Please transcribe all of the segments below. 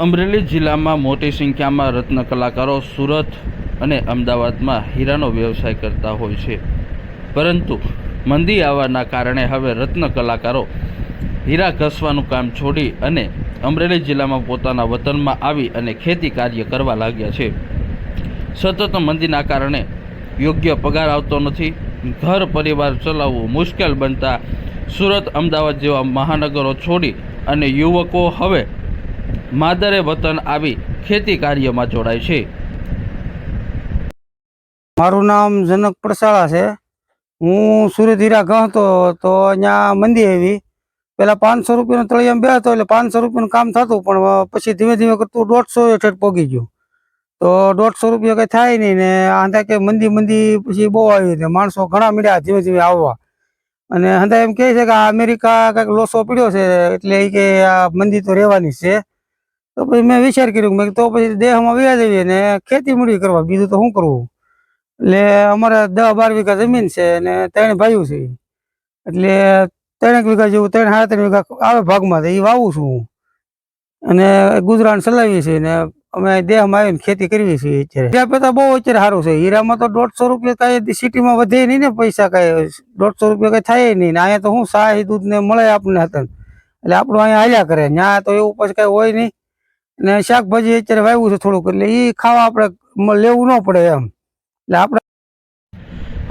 અમરેલી જિલ્લામાં મોટી સંખ્યામાં રત્ન કલાકારો સુરત અને અમદાવાદમાં હીરાનો વ્યવસાય કરતા હોય છે. પરંતુ મંદી આવવાના કારણે હવે રત્ન કલાકારો હીરા ઘસવાનું કામ છોડી અને અમરેલી જિલ્લામાં પોતાના વતનમાં આવી અને ખેતી કાર્ય કરવા લાગ્યા છે. સતત મંદીના કારણે યોગ્ય પગાર આવતો નથી. ઘર પરિવાર ચલાવવું મુશ્કેલ બનતા સુરત, અમદાવાદ જેવા મહાનગરો છોડી અને યુવકો હવે માદરે વતન આવી ખેતી કાર્યમાં જોડાય છે. મારું નામ જનક પ્રસાળા છે. હું સુરત હીરા ગણતો તો અહીંયા મંદી આવી. પેલા પાંચસો રૂપિયાનો તળિયામાં બે હતો એટલે પાંચસો રૂપિયાનું કામ થતું, પણ પછી ધીમે ધીમે કરતું દોઢસો હેઠળ પોગી ગયું. તો દોઢસો રૂપિયા કંઈ થાય નહીં ને, આંધા કે મંદી મંદી પછી બહુ આવી ને માણસો ઘણા મળ્યા ધીમે ધીમે આવવા. અને હંધા એમ કહે છે કે આ અમેરિકા કંઈક લોસો પીડ્યો છે, એટલે એ કે આ મંદી તો રહેવાની છે. તો પછી મેં વિચાર કર્યો, મેં તો પછી દેહમાં વ્યા જઈએ ને ખેતી મૂડી કરવા, બીજું તો શું કરવું એટલે અમારે દસ બાર વીઘા જમીન છે ને ત્રણ ભાઈઓ છે. એટલે ત્રણેક વીઘા જેવું ત્રણ સાડા ત્રણ વીઘા આવે ભાગમાં એ વાવું છું. હું અને ગુજરાન ચલાવીએ છીએ ને અમે દેહમાં આવીને ખેતી કરવી છીએ અત્યારે. હીરા પેતા બહુ અત્યારે સારું છે. હીરામાં તો દોઢસો રૂપિયા કાંઈ સિટીમાં વધે નહીં ને પૈસા કાંઈ, દોઢસો રૂપિયા કાંઈ થાય નહીં ને. અહીંયા તો શું સાહી દૂધ ને મળે આપણને હતા એટલે આપણું અહીંયા હાલ્યા કરે. ત્યાં તો એવું પછી કાંઈ હોય નહીં. ને શાકભાજી અત્યારે વાવ્યું છે થોડુંક, એટલે એ ખાવા આપણે લેવું ન પડે એમ. એટલે આપણે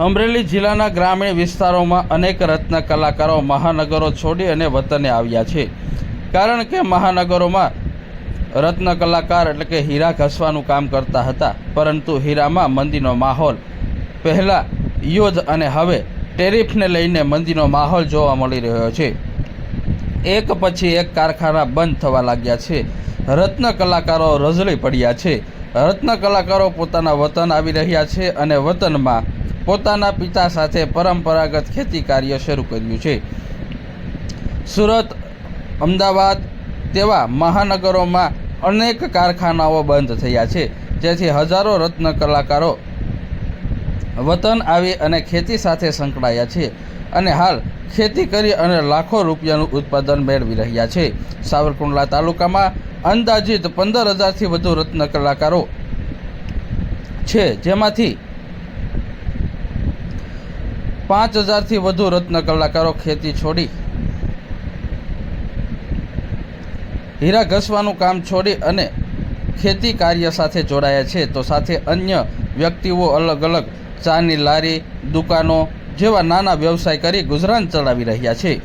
અમરેલી જિલ્લાના ગ્રામીણ વિસ્તારોમાં અનેક રત્ન કલાકારો મહાનગરો છોડી અને વતને આવ્યા છે. કારણ કે મહાનગરોમાં રત્ન કલાકાર એટલે કે હીરા ઘસવાનું કામ કરતા હતા, પરંતુ હીરામાં મંદીનો માહોલ પહેલાં યુદ્ધ અને હવે ટેરિફને લઈને મંદીનો માહોલ જોવા મળી રહ્યો છે. એક પછી એક કારખાના બંધ થવા લાગ્યા છે. રત્ન કલાકારો રઝળી પડ્યા છે. રત્ન કલાકારો પોતાના વતન આવી રહ્યા છે અને વતનમાં પોતાના પિતા સાથે પરંપરાગત ખેતી કાર્ય શરૂ કર્યું છે. સુરત, અમદાવાદ તેવા મહાનગરોમાં અનેક કારખાનાઓ બંધ થયા છે. જેથી હજારો રત્ન કલાકારો વતન આવી અને ખેતી સાથે સંકળાયા છે અને હાલ ખેતી કરી અને લાખો રૂપિયાનું ઉત્પાદન મેળવી રહ્યા છે. સાવરકુંડલા તાલુકામાં અંદાજિત પંદર હજારથી વધુ રત્ન કલાકારો છે. જેમાંથી પાંચ હજારથી વધુ રત્ન કલાકારો ખેતી છોડી હીરા ઘસવાનું કામ છોડી અને ખેતી કાર્ય સાથે જોડાયા છે. તો સાથે અન્ય વ્યક્તિઓ અલગ અલગ ચાની લારી, દુકાનો જેવા નાના વ્યવસાય કરી ગુજરાન ચલાવી રહ્યા છે.